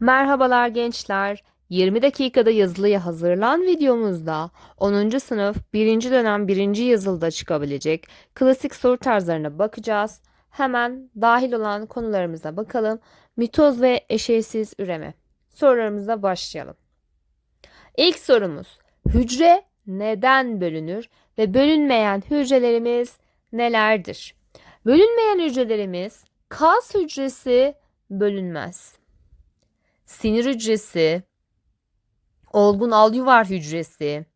Merhabalar gençler. 20 dakikada yazılıya hazırlan videomuzda 10. sınıf 1. dönem 1. yazılıda çıkabilecek klasik soru tarzlarına bakacağız. Hemen dahil olan konularımıza bakalım. Mitoz ve eşeysiz üreme. Sorularımıza başlayalım. İlk sorumuz. Hücre neden bölünür ve bölünmeyen hücrelerimiz nelerdir? Bölünmeyen hücrelerimiz kas hücresi bölünmez. Sinir hücresi, olgun alyuvar hücresi,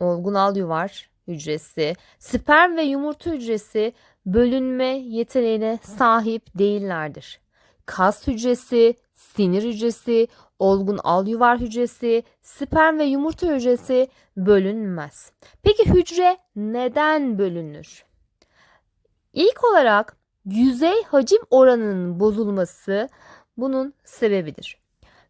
olgun alyuvar hücresi, sperm ve yumurta hücresi bölünme yeteneğine sahip değillerdir. Kas hücresi, sinir hücresi, olgun alyuvar hücresi, sperm ve yumurta hücresi bölünmez. Peki hücre neden bölünür? İlk olarak yüzey hacim oranının bozulması bunun sebebidir.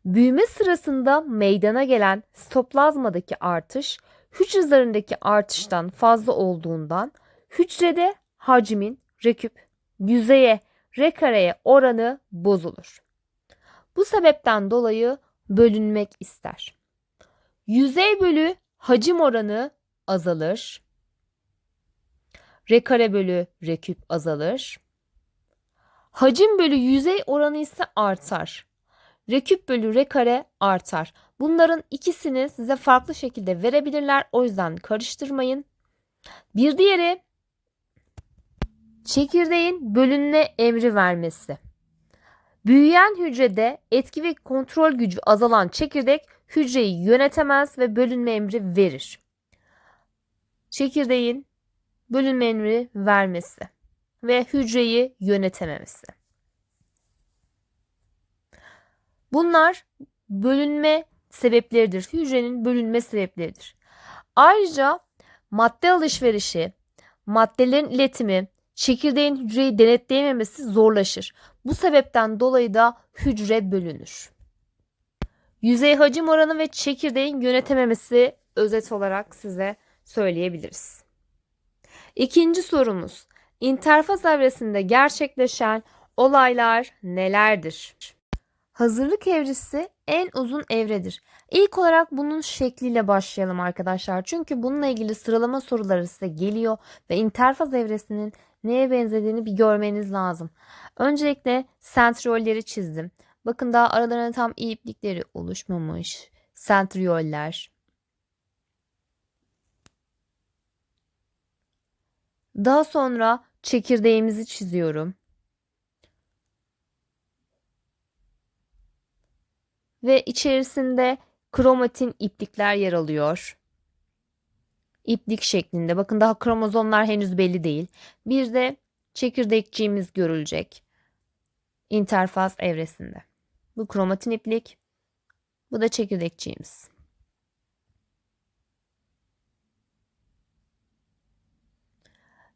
Büyüme sırasında meydana gelen sitoplazmadaki artış hücre zarındaki artıştan fazla olduğundan hücrede hacmin reküp yüzeye rekareye oranı bozulur. Bu sebepten dolayı bölünmek ister. Yüzey bölü hacim oranı azalır. Rekare bölü reküp azalır. Hacim bölü yüzey oranı ise artar. Reküp bölü rekare artar. Bunların ikisini size farklı şekilde verebilirler. O yüzden karıştırmayın. Bir diğeri çekirdeğin bölünme emri vermesi. Büyüyen hücrede etki ve kontrol gücü azalan çekirdek hücreyi yönetemez ve bölünme emri verir. Çekirdeğin bölünme emri vermesi ve hücreyi yönetememesi. Bunlar bölünme sebepleridir. Hücrenin bölünme sebepleridir. Ayrıca madde alışverişi, maddelerin iletimi, çekirdeğin hücreyi denetleyememesi zorlaşır. Bu sebepten dolayı da hücre bölünür. Yüzey hacim oranı ve çekirdeğin yönetememesi özet olarak size söyleyebiliriz. İkinci sorumuz. İnterfaz evresinde gerçekleşen olaylar nelerdir? Hazırlık evresi en uzun evredir. İlk olarak bunun şekliyle başlayalım arkadaşlar. Çünkü bununla ilgili sıralama soruları size geliyor ve interfaz evresinin neye benzediğini bir görmeniz lazım. Öncelikle sentriyolleri çizdim. Bakın daha aralarında tam iyi iplikleri oluşmamış. Sentriyoller. Daha sonra çekirdeğimizi çiziyorum. Ve içerisinde kromatin iplikler yer alıyor. İplik şeklinde. Bakın daha kromozomlar henüz belli değil. Bir de çekirdekçiğimiz görülecek. interfaz evresinde. Bu kromatin iplik. Bu da çekirdekçiğimiz.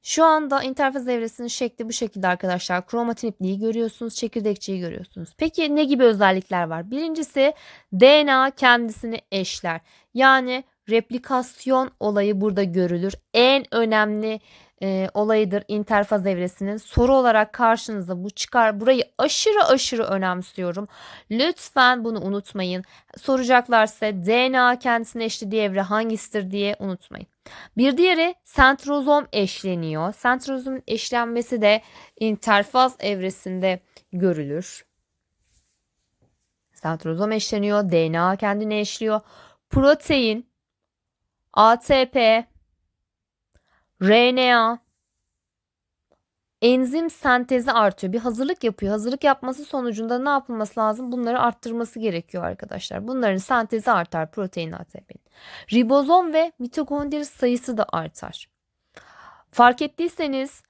Şu anda interfaz evresinin şekli bu şekilde arkadaşlar. Kromatin ipliği görüyorsunuz, çekirdekçiyi görüyorsunuz. Peki ne gibi özellikler var? Birincisi DNA kendisini eşler. Yani replikasyon olayı burada görülür. En önemli e, olayıdır interfaz evresinin. Soru olarak karşınıza bu çıkar. Burayı aşırı aşırı önemsiyorum. Lütfen bunu unutmayın. Soracaklarsa DNA kendisine eşlediği evre hangisidir diye unutmayın. Bir diğeri sentrozom eşleniyor. Sentrozomun eşlenmesi de interfaz evresinde görülür. Sentrozom eşleniyor, DNA kendini eşliyor. Protein, ATP, RNA, enzim sentezi artıyor. Bir hazırlık yapıyor. Hazırlık yapması sonucunda ne yapılması lazım? Bunları arttırması gerekiyor arkadaşlar. Bunların sentezi artar protein ATP'nin. Ribozom ve mitokondri sayısı da artar. Fark ettiyseniz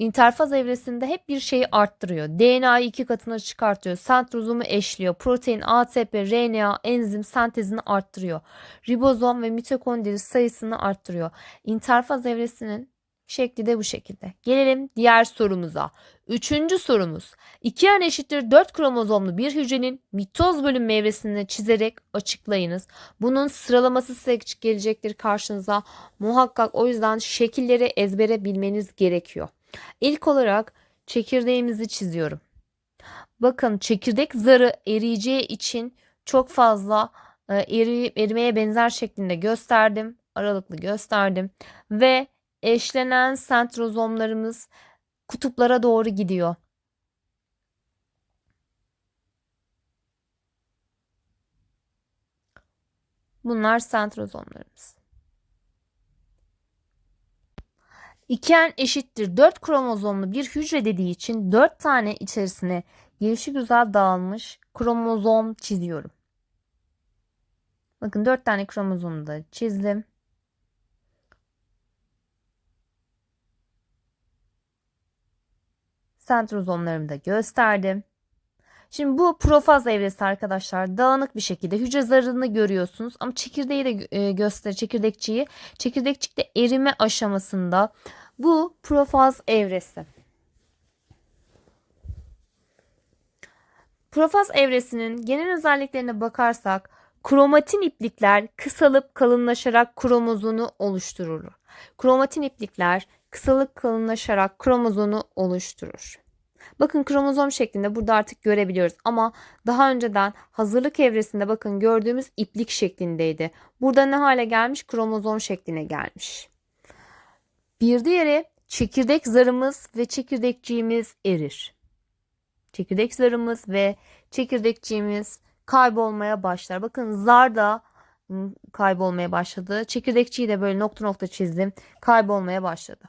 interfaz evresinde hep bir şeyi arttırıyor. DNA'yı iki katına çıkartıyor. Sentrozomu eşliyor. Protein, ATP, RNA, enzim sentezini arttırıyor. Ribozom ve mitokondri sayısını arttırıyor. İnterfaz evresinin şekli de bu şekilde. Gelelim diğer sorumuza. Üçüncü sorumuz. 2 n eşittir 4 kromozomlu bir hücrenin mitoz bölüm evresini çizerek açıklayınız. Bunun sıralaması size gelecektir karşınıza. Muhakkak o yüzden şekilleri ezbere bilmeniz gerekiyor. İlk olarak çekirdeğimizi çiziyorum. Bakın çekirdek zarı eriyeceği için çok fazla e, eri, erimeye benzer şeklinde gösterdim. Aralıklı gösterdim. Ve eşlenen sentrozomlarımız kutuplara doğru gidiyor. Bunlar sentrozomlarımız. İken eşittir 4 kromozomlu bir hücre dediği için 4 tane içerisine gelişi güzel dağılmış kromozom çiziyorum. Bakın 4 tane kromozomu da çizdim. Sentrozomlarımı da gösterdim. Şimdi bu profaz evresi arkadaşlar dağınık bir şekilde hücre zarını görüyorsunuz ama çekirdeği de e, göster çekirdekçiyi. Çekirdekçikte erime aşamasında bu profaz evresi. Profaz evresinin genel özelliklerine bakarsak kromatin iplikler kısalıp kalınlaşarak kromozonu oluşturur. Kromatin iplikler kısalıp kalınlaşarak kromozonu oluşturur. Bakın kromozom şeklinde burada artık görebiliyoruz ama daha önceden hazırlık evresinde bakın gördüğümüz iplik şeklindeydi. Burada ne hale gelmiş? Kromozom şekline gelmiş. Bir diğeri çekirdek zarımız ve çekirdekçiğimiz erir. Çekirdek zarımız ve çekirdekçiğimiz kaybolmaya başlar. Bakın zar da ıı, kaybolmaya başladı. Çekirdekçiyi de böyle nokta nokta çizdim. Kaybolmaya başladı.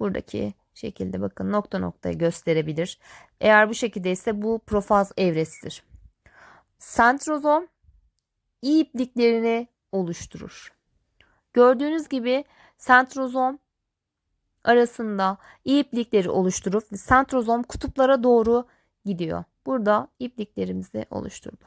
Buradaki şekilde bakın nokta nokta gösterebilir. Eğer bu şekilde ise bu profaz evresidir. Sentrozom iyi ipliklerini oluşturur. Gördüğünüz gibi sentrozom arasında iyi iplikleri oluşturup sentrozom kutuplara doğru gidiyor. Burada ipliklerimizi oluşturdu.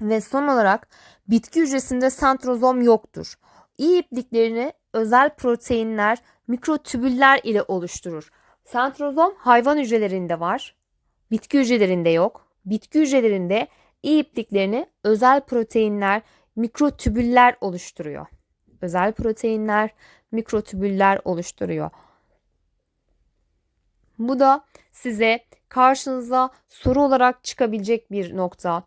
Ve son olarak bitki hücresinde sentrozom yoktur. İyi ipliklerini özel proteinler, mikrotübüller ile oluşturur. Sentrozom hayvan hücrelerinde var. Bitki hücrelerinde yok. Bitki hücrelerinde iyi ipliklerini özel proteinler, mikrotübüller oluşturuyor. Özel proteinler, mikrotübüller oluşturuyor. Bu da size karşınıza soru olarak çıkabilecek bir nokta.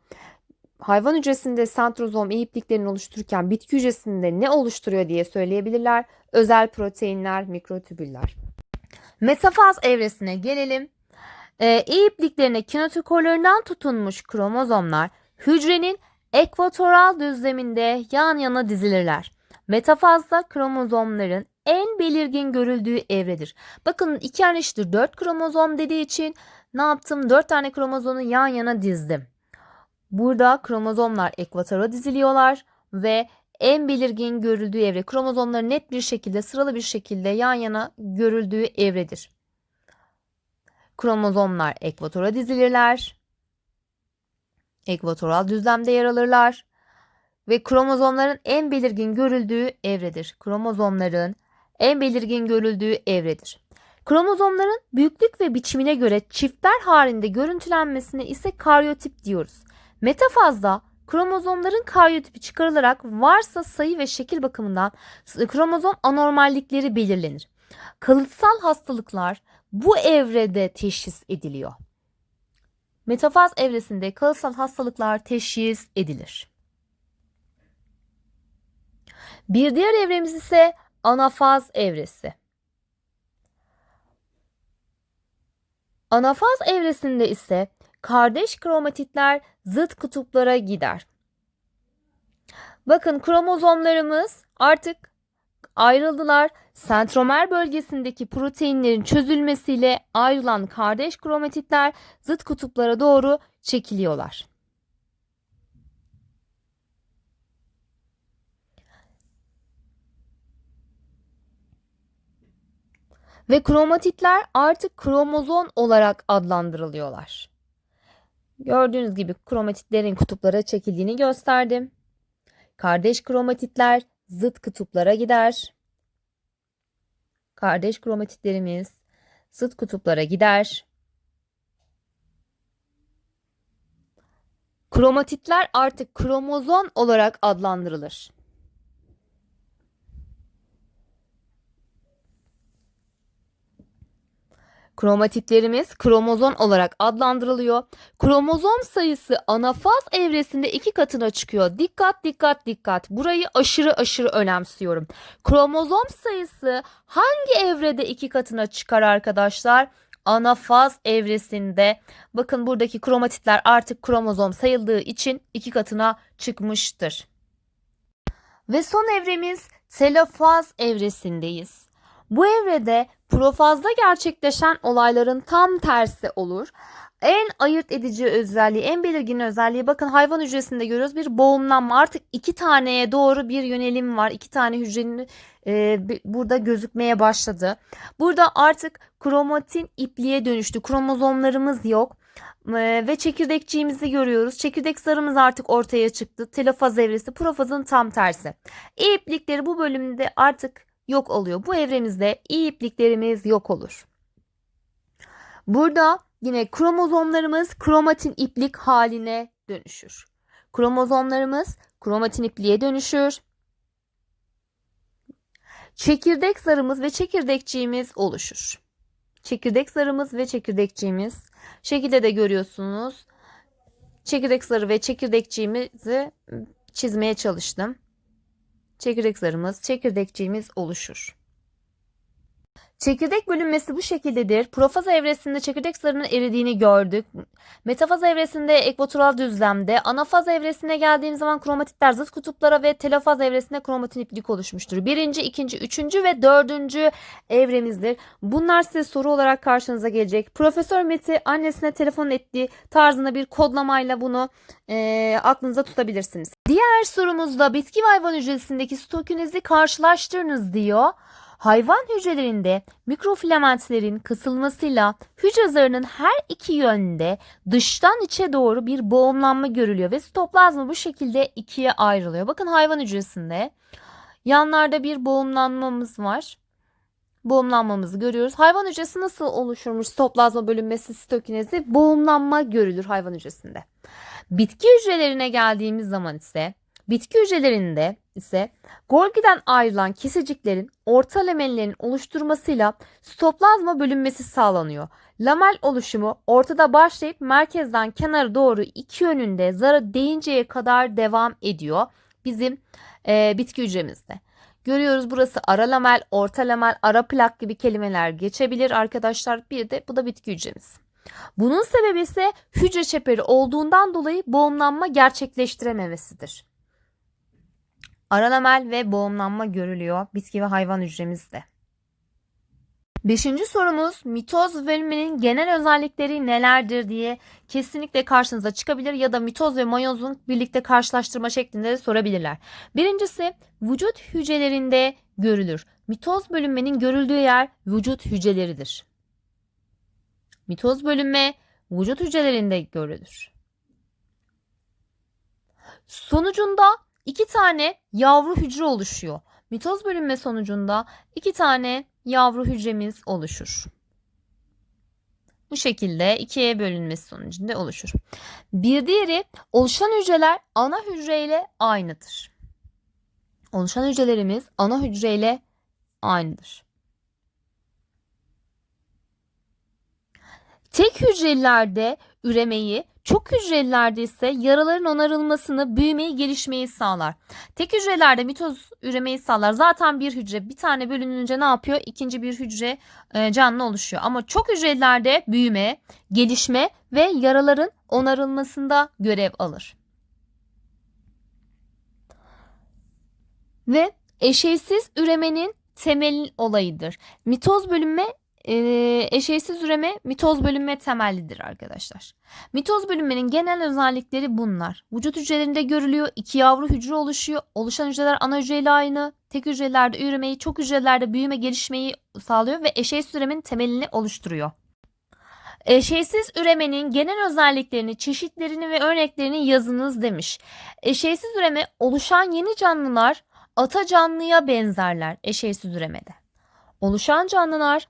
Hayvan hücresinde sentrozom ipliklerini oluştururken bitki hücresinde ne oluşturuyor diye söyleyebilirler. Özel proteinler, mikrotübüller. Metafaz evresine gelelim. Ee, iyi ipliklerine kinetokorlarından tutunmuş kromozomlar hücrenin ekvatoral düzleminde yan yana dizilirler. Metafazda kromozomların en belirgin görüldüğü evredir. Bakın iki tane eşittir 4 kromozom dediği için ne yaptım? 4 tane kromozomu yan yana dizdim. Burada kromozomlar ekvatora diziliyorlar ve en belirgin görüldüğü evre kromozomların net bir şekilde sıralı bir şekilde yan yana görüldüğü evredir. Kromozomlar ekvatora dizilirler. Ekvatoral düzlemde yer alırlar ve kromozomların en belirgin görüldüğü evredir. Kromozomların en belirgin görüldüğü evredir. Kromozomların büyüklük ve biçimine göre çiftler halinde görüntülenmesine ise karyotip diyoruz. Metafazda kromozomların karyotipi çıkarılarak varsa sayı ve şekil bakımından kromozom anormallikleri belirlenir. Kalıtsal hastalıklar bu evrede teşhis ediliyor. Metafaz evresinde kalıtsal hastalıklar teşhis edilir. Bir diğer evremiz ise anafaz evresi. Anafaz evresinde ise kardeş kromatitler zıt kutuplara gider. Bakın kromozomlarımız artık ayrıldılar. Sentromer bölgesindeki proteinlerin çözülmesiyle ayrılan kardeş kromatitler zıt kutuplara doğru çekiliyorlar. Ve kromatitler artık kromozom olarak adlandırılıyorlar. Gördüğünüz gibi kromatitlerin kutuplara çekildiğini gösterdim. Kardeş kromatitler zıt kutuplara gider. Kardeş kromatitlerimiz zıt kutuplara gider. Kromatitler artık kromozom olarak adlandırılır. Kromatitlerimiz kromozom olarak adlandırılıyor. Kromozom sayısı anafaz evresinde iki katına çıkıyor. Dikkat dikkat dikkat. Burayı aşırı aşırı önemsiyorum. Kromozom sayısı hangi evrede iki katına çıkar arkadaşlar? Anafaz evresinde. Bakın buradaki kromatitler artık kromozom sayıldığı için iki katına çıkmıştır. Ve son evremiz telofaz evresindeyiz. Bu evrede profazda gerçekleşen olayların tam tersi olur. En ayırt edici özelliği, en belirgin özelliği bakın hayvan hücresinde görüyoruz bir boğumlanma. Artık iki taneye doğru bir yönelim var. İki tane hücrenin e, burada gözükmeye başladı. Burada artık kromatin ipliğe dönüştü. Kromozomlarımız yok. E, ve çekirdekçiğimizi görüyoruz. Çekirdek zarımız artık ortaya çıktı. Telofaz evresi profazın tam tersi. İplikleri bu bölümde artık yok oluyor. Bu evremizde iyi ipliklerimiz yok olur. Burada yine kromozomlarımız kromatin iplik haline dönüşür. Kromozomlarımız kromatin ipliğe dönüşür. Çekirdek zarımız ve çekirdekçiğimiz oluşur. Çekirdek zarımız ve çekirdekçiğimiz. Şekilde de görüyorsunuz. Çekirdek zarı ve çekirdekçiğimizi çizmeye çalıştım çekirdek zarımız, çekirdekçiğimiz oluşur. Çekirdek bölünmesi bu şekildedir. Profaz evresinde çekirdek zarının eridiğini gördük. Metafaz evresinde ekvatoral düzlemde, anafaz evresine geldiğim zaman kromatitler zıt kutuplara ve telofaz evresinde kromatin iplik oluşmuştur. Birinci, ikinci, üçüncü ve dördüncü evremizdir. Bunlar size soru olarak karşınıza gelecek. Profesör Meti annesine telefon ettiği tarzında bir kodlamayla bunu e, aklınıza tutabilirsiniz. Diğer sorumuzda bitki ve hayvan hücresindeki stokinezi karşılaştırınız diyor. Hayvan hücrelerinde mikrofilamentlerin kısılmasıyla hücre zarının her iki yönde dıştan içe doğru bir boğumlanma görülüyor ve sitoplazma bu şekilde ikiye ayrılıyor. Bakın hayvan hücresinde yanlarda bir boğumlanmamız var. Boğumlanmamızı görüyoruz. Hayvan hücresi nasıl oluşurmuş sitoplazma bölünmesi sitokinezi? Boğumlanma görülür hayvan hücresinde. Bitki hücrelerine geldiğimiz zaman ise bitki hücrelerinde ise Golgi'den ayrılan keseciklerin orta lamellerin oluşturmasıyla sitoplazma bölünmesi sağlanıyor. Lamel oluşumu ortada başlayıp merkezden kenara doğru iki yönünde zara değinceye kadar devam ediyor bizim e, bitki hücremizde. Görüyoruz burası ara lamel, orta lamel, ara plak gibi kelimeler geçebilir arkadaşlar. Bir de bu da bitki hücremiz. Bunun sebebi ise hücre çeperi olduğundan dolayı boğumlanma gerçekleştirememesidir. Aralamel ve boğumlanma görülüyor bitki ve hayvan hücremizde. Beşinci sorumuz mitoz bölünmenin genel özellikleri nelerdir diye kesinlikle karşınıza çıkabilir ya da mitoz ve mayozun birlikte karşılaştırma şeklinde de sorabilirler. Birincisi vücut hücrelerinde görülür. Mitoz bölünmenin görüldüğü yer vücut hücreleridir. Mitoz bölünme vücut hücrelerinde görülür. Sonucunda iki tane yavru hücre oluşuyor. Mitoz bölünme sonucunda iki tane yavru hücremiz oluşur. Bu şekilde ikiye bölünmesi sonucunda oluşur. Bir diğeri oluşan hücreler ana hücreyle aynıdır. Oluşan hücrelerimiz ana hücreyle aynıdır. Tek hücrelilerde üremeyi, çok hücrelilerde ise yaraların onarılmasını, büyümeyi, gelişmeyi sağlar. Tek hücrelerde mitoz üremeyi sağlar. Zaten bir hücre bir tane bölününce ne yapıyor? İkinci bir hücre e, canlı oluşuyor. Ama çok hücrelilerde büyüme, gelişme ve yaraların onarılmasında görev alır. Ve eşeysiz üremenin temel olayıdır. Mitoz bölünme e, üreme mitoz bölünme temellidir arkadaşlar. Mitoz bölünmenin genel özellikleri bunlar. Vücut hücrelerinde görülüyor. iki yavru hücre oluşuyor. Oluşan hücreler ana hücreyle aynı. Tek hücrelerde üremeyi, çok hücrelerde büyüme, gelişmeyi sağlıyor ve eşeysiz üremenin temelini oluşturuyor. Eşeysiz üremenin genel özelliklerini, çeşitlerini ve örneklerini yazınız demiş. Eşeysiz üreme oluşan yeni canlılar ata canlıya benzerler eşeysiz üremede. Oluşan canlılar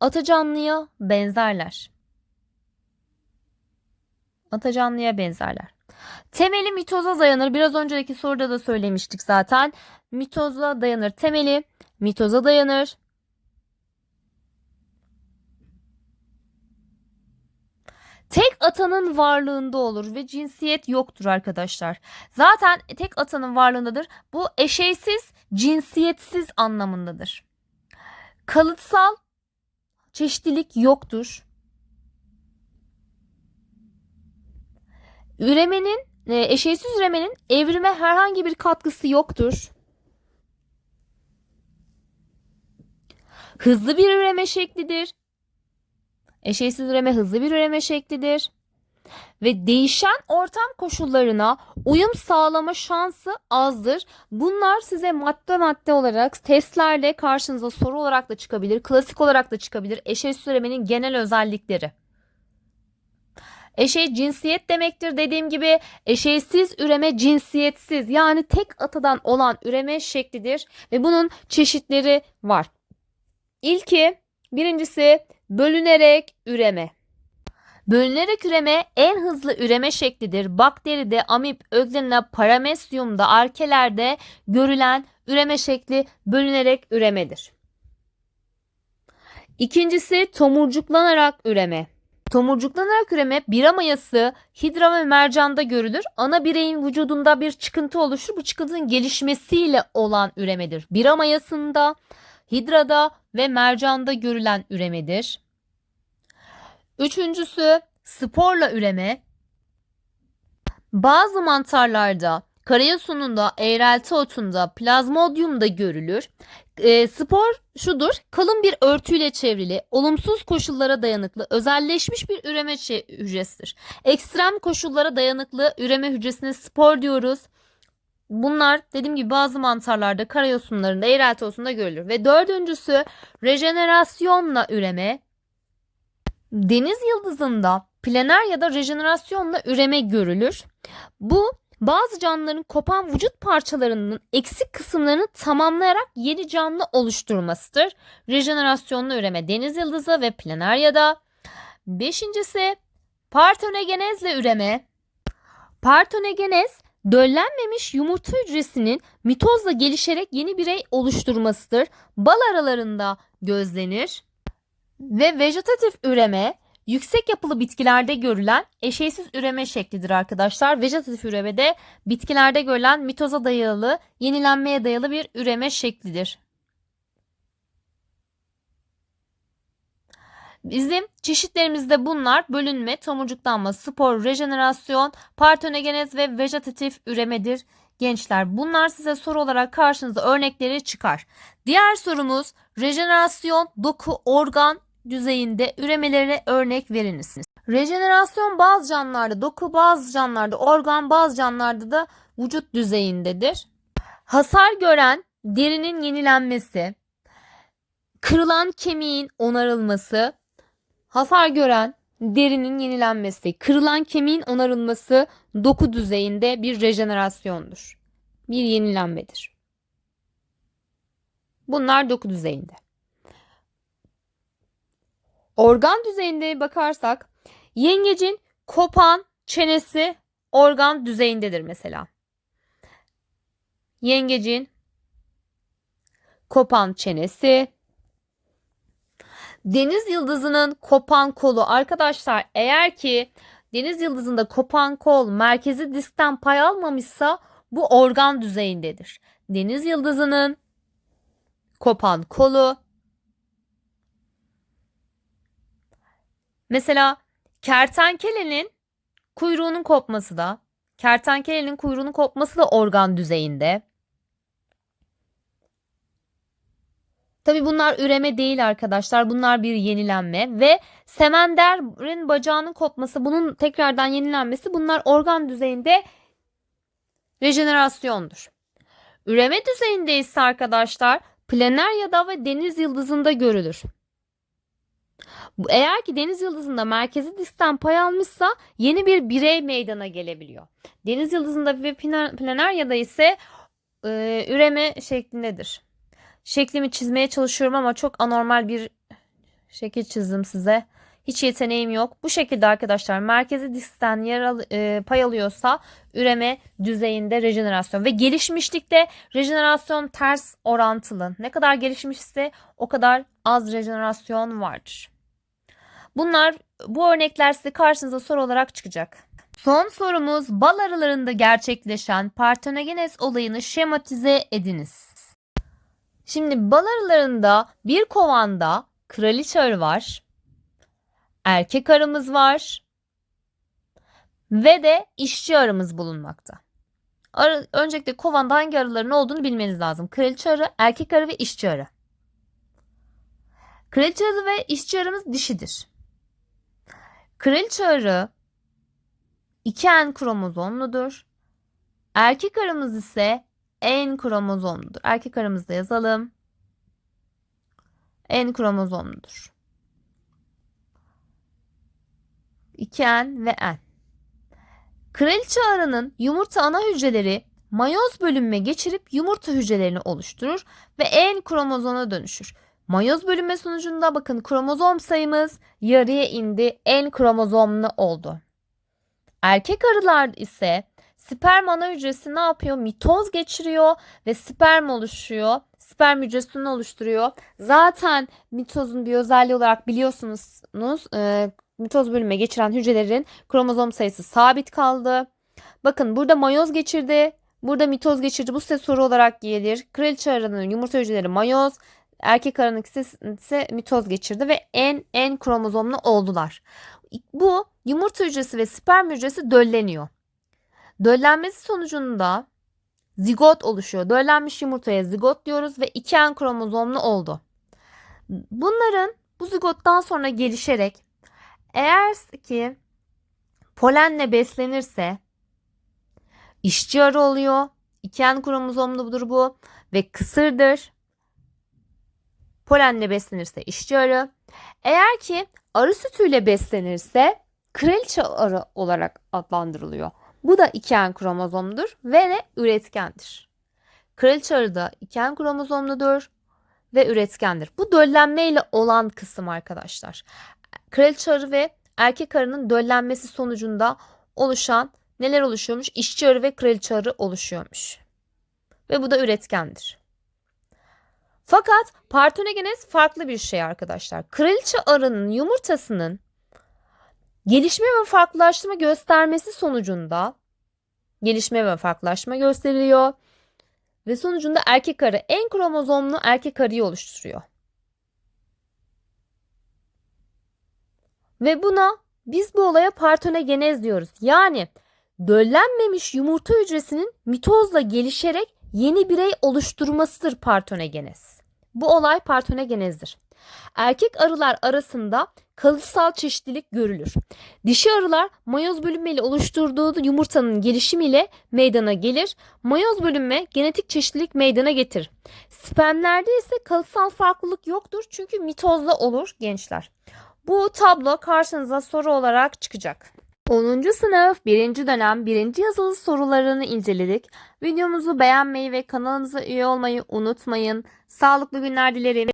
Ata canlıya benzerler. Ata canlıya benzerler. Temeli mitoza dayanır. Biraz önceki soruda da söylemiştik zaten. Mitoza dayanır. Temeli mitoza dayanır. tek atanın varlığında olur ve cinsiyet yoktur arkadaşlar. Zaten tek atanın varlığındadır. Bu eşeysiz, cinsiyetsiz anlamındadır. Kalıtsal çeşitlilik yoktur. Üremenin, e, eşeysiz üremenin evrime herhangi bir katkısı yoktur. Hızlı bir üreme şeklidir. Eşeysiz üreme hızlı bir üreme şeklidir. Ve değişen ortam koşullarına uyum sağlama şansı azdır. Bunlar size madde madde olarak testlerde karşınıza soru olarak da çıkabilir. Klasik olarak da çıkabilir. Eşeysiz üremenin genel özellikleri. Eşey cinsiyet demektir dediğim gibi eşeysiz üreme cinsiyetsiz yani tek atadan olan üreme şeklidir ve bunun çeşitleri var. İlki birincisi bölünerek üreme. Bölünerek üreme en hızlı üreme şeklidir. Bakteride, amip, öglena, paramesyumda, arkelerde görülen üreme şekli bölünerek üremedir. İkincisi tomurcuklanarak üreme. Tomurcuklanarak üreme bira mayası, hidra ve mercanda görülür. Ana bireyin vücudunda bir çıkıntı oluşur. Bu çıkıntının gelişmesiyle olan üremedir. Bira mayasında, hidrada ve mercanda görülen üremedir. Üçüncüsü sporla üreme. Bazı mantarlarda, karayosununda, eğrelti otunda, plazmodiumda görülür. E, spor şudur, kalın bir örtüyle çevrili, olumsuz koşullara dayanıklı, özelleşmiş bir üreme çe- hücresidir. Ekstrem koşullara dayanıklı üreme hücresine spor diyoruz. Bunlar dediğim gibi bazı mantarlarda, karayosunlarında, eğrelti otunda görülür. Ve dördüncüsü rejenerasyonla üreme. Deniz yıldızında planer ya da rejenerasyonla üreme görülür. Bu bazı canlıların kopan vücut parçalarının eksik kısımlarını tamamlayarak yeni canlı oluşturmasıdır. Rejenerasyonlu üreme deniz yıldızı ve planer ya da beşincisi partonegenezle üreme. Partonegenez döllenmemiş yumurta hücresinin mitozla gelişerek yeni birey oluşturmasıdır. Bal aralarında gözlenir. Ve vejetatif üreme yüksek yapılı bitkilerde görülen eşeysiz üreme şeklidir arkadaşlar. Vejetatif üremede bitkilerde görülen mitoza dayalı, yenilenmeye dayalı bir üreme şeklidir. Bizim çeşitlerimizde bunlar bölünme, tomurcuklanma, spor, rejenerasyon, partonegenez ve vejetatif üremedir. Gençler bunlar size soru olarak karşınıza örnekleri çıkar. Diğer sorumuz rejenerasyon, doku, organ düzeyinde üremelerine örnek veriniz. Rejenerasyon bazı canlılarda doku, bazı canlılarda organ, bazı canlılarda da vücut düzeyindedir. Hasar gören derinin yenilenmesi, kırılan kemiğin onarılması, hasar gören derinin yenilenmesi, kırılan kemiğin onarılması doku düzeyinde bir rejenerasyondur. Bir yenilenmedir. Bunlar doku düzeyinde. Organ düzeyinde bakarsak yengecin kopan çenesi organ düzeyindedir mesela. Yengecin kopan çenesi deniz yıldızının kopan kolu arkadaşlar eğer ki deniz yıldızında kopan kol merkezi diskten pay almamışsa bu organ düzeyindedir. Deniz yıldızının kopan kolu Mesela kertenkelenin kuyruğunun kopması da kertenkelenin kuyruğunun kopması da organ düzeyinde. Tabi bunlar üreme değil arkadaşlar. Bunlar bir yenilenme ve semenderin bacağının kopması, bunun tekrardan yenilenmesi bunlar organ düzeyinde rejenerasyondur. Üreme düzeyinde ise arkadaşlar planer ya da ve deniz yıldızında görülür. Eğer ki deniz yıldızında merkezi diskten pay almışsa yeni bir birey meydana gelebiliyor. Deniz yıldızında ve planer ya da ise e, üreme şeklindedir. Şeklimi çizmeye çalışıyorum ama çok anormal bir şekil çizdim size. Hiç yeteneğim yok. Bu şekilde arkadaşlar merkezi diskten yer al, e, pay alıyorsa üreme düzeyinde rejenerasyon ve gelişmişlikte rejenerasyon ters orantılı. Ne kadar gelişmişse o kadar az rejenerasyon vardır. Bunlar bu örnekler size karşınıza soru olarak çıkacak. Son sorumuz bal arılarında gerçekleşen partonogenes olayını şematize ediniz. Şimdi bal arılarında bir kovanda kraliçe arı var. Erkek arımız var. Ve de işçi arımız bulunmakta. Arı, öncelikle kovanda hangi arıların olduğunu bilmeniz lazım. Kraliçe arı, erkek arı ve işçi arı. Kraliçe arı ve işçi arımız dişidir. Kraliçe arı 2N kromozomludur. Erkek arımız ise N kromozomludur. Erkek arımızda yazalım. N kromozomludur. 2N ve N. Kraliçe arının yumurta ana hücreleri mayoz bölünme geçirip yumurta hücrelerini oluşturur ve N kromozoma dönüşür. Mayoz bölünme sonucunda bakın kromozom sayımız yarıya indi. N kromozomlu oldu. Erkek arılar ise sperm ana hücresi ne yapıyor? Mitoz geçiriyor ve sperm oluşuyor. Sperm hücresini oluşturuyor. Zaten mitozun bir özelliği olarak biliyorsunuz e, mitoz bölünme geçiren hücrelerin kromozom sayısı sabit kaldı. Bakın burada mayoz geçirdi. Burada mitoz geçirdi. Bu size soru olarak gelir. Kraliçe arının yumurta hücreleri mayoz, erkek arının ise mitoz geçirdi ve en en kromozomlu oldular. Bu yumurta hücresi ve sperm hücresi dölleniyor. Döllenmesi sonucunda zigot oluşuyor. Döllenmiş yumurtaya zigot diyoruz ve 2N kromozomlu oldu. Bunların bu zigottan sonra gelişerek eğer ki polenle beslenirse işçi arı oluyor. 2N kromozomludur bu ve kısırdır. Polenle beslenirse işçi arı. Eğer ki arı sütüyle beslenirse kraliçe arı olarak adlandırılıyor. Bu da 2N kromozomdur ve de üretkendir. Kraliçe arı da 2N kromozomludur ve üretkendir. Bu döllenme ile olan kısım arkadaşlar. Kraliçe arı ve erkek arının döllenmesi sonucunda oluşan neler oluşuyormuş? İşçi arı ve kraliçe arı oluşuyormuş. Ve bu da üretkendir. Fakat partonogenes farklı bir şey arkadaşlar. Kraliçe arının yumurtasının gelişme ve farklılaşma göstermesi sonucunda gelişme ve farklılaşma gösteriyor ve sonucunda erkek arı en kromozomlu erkek arıyı oluşturuyor. Ve buna biz bu olaya partonogenez diyoruz. Yani döllenmemiş yumurta hücresinin mitozla gelişerek yeni birey oluşturmasıdır partonogenez. Bu olay partonogenezdir. Erkek arılar arasında kalıtsal çeşitlilik görülür. Dişi arılar mayoz bölünmeyle oluşturduğu yumurtanın gelişimiyle meydana gelir. Mayoz bölünme genetik çeşitlilik meydana getirir. Spermlerde ise kalıtsal farklılık yoktur çünkü mitozla olur gençler. Bu tablo karşınıza soru olarak çıkacak. 10. sınıf 1. dönem 1. yazılı sorularını inceledik. Videomuzu beğenmeyi ve kanalımıza üye olmayı unutmayın. Sağlıklı günler dilerim.